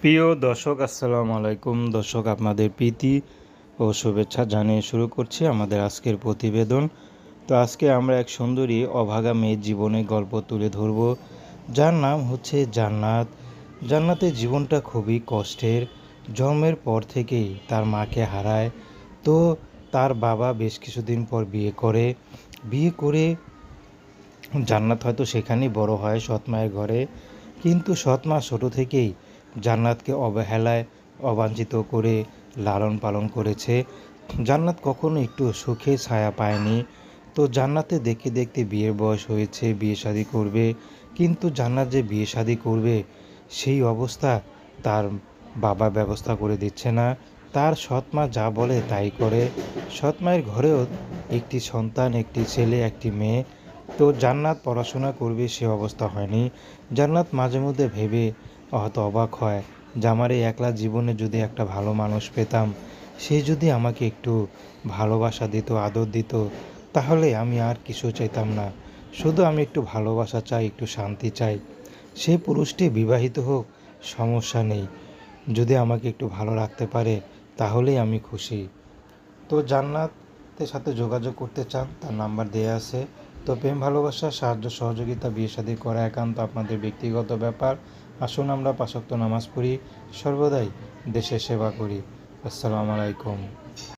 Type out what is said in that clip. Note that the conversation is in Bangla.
প্রিয় দর্শক, আসসালামু আলাইকুম। দর্শক, আপনাদের প্রীতি ও শুভেচ্ছা জানিয়ে শুরু করছি আমাদের আজকের প্রতিবেদন। তো আজকে আমরা এক সুন্দরী, অভাগা মেয়ের জীবনের গল্প তুলে ধরব। যার নাম হচ্ছে জান্নাত। জান্নাতের জীবনটা খুবই কষ্টের। জন্মের পর থেকেই তার মাকে হারায়। তো তার বাবা বেশ কিছুদিন পর বিয়ে করে। বিয়ে করে জান্নাত হয়তো সেখানেই বড় হয় সৎ মায়ের ঘরে। কিন্তু সৎ মা ছোটো থেকেই জান্নাতকে অবহেলায় অবাঞ্ছিত করে লালন পালন করেছে। জান্নাত কখনো একটু সুখে ছায়া পায়নি। তো জান্নাতে দেখতে দেখতে বিয়ের বয়স হয়েছে, বিয়ে শাদি করবে। কিন্তু জান্নাত যে বিয়ে শাদি করবে, সেই অবস্থা তার বাবা ব্যবস্থা করে দিচ্ছে না। তার সৎ মা যা বলে তাই করে। সৎ মায়ের ঘরেও একটি সন্তান, একটি ছেলে, একটি মেয়ে। তো জান্নাত পড়াশোনা করবে সে অবস্থা হয়নি। জান্নাত মাঝে মধ্যে ভেবে হয়তো অবাক হয় যে আমার এই একলা জীবনে যদি একটা ভালো মানুষ পেতাম, সে যদি আমাকে একটু ভালোবাসা দিত, আদর দিত, তাহলে আমি আর কিছু চাইতাম না। শুধু আমি একটু ভালোবাসা চাই, একটু শান্তি চাই। সে পুরুষটি বিবাহিত হোক, সমস্যা নেই। যদি আমাকে একটু ভালো রাখতে পারে, তাহলেই আমি খুশি। তো জান্নাতের সাথে যোগাযোগ করতে চান, তার নাম্বার দেয়া আছে। তো প্রেম, ভালোবাসা, সাহায্য, সহযোগিতা, বিয়ে শাদী করা একান্ত আপনাদের ব্যক্তিগত ব্যাপার। আসুন আমরা পাশক্ত নামাজ পড়ি সর্বদাই দেশের সেবা করি। আসসালামু আলাইকুম।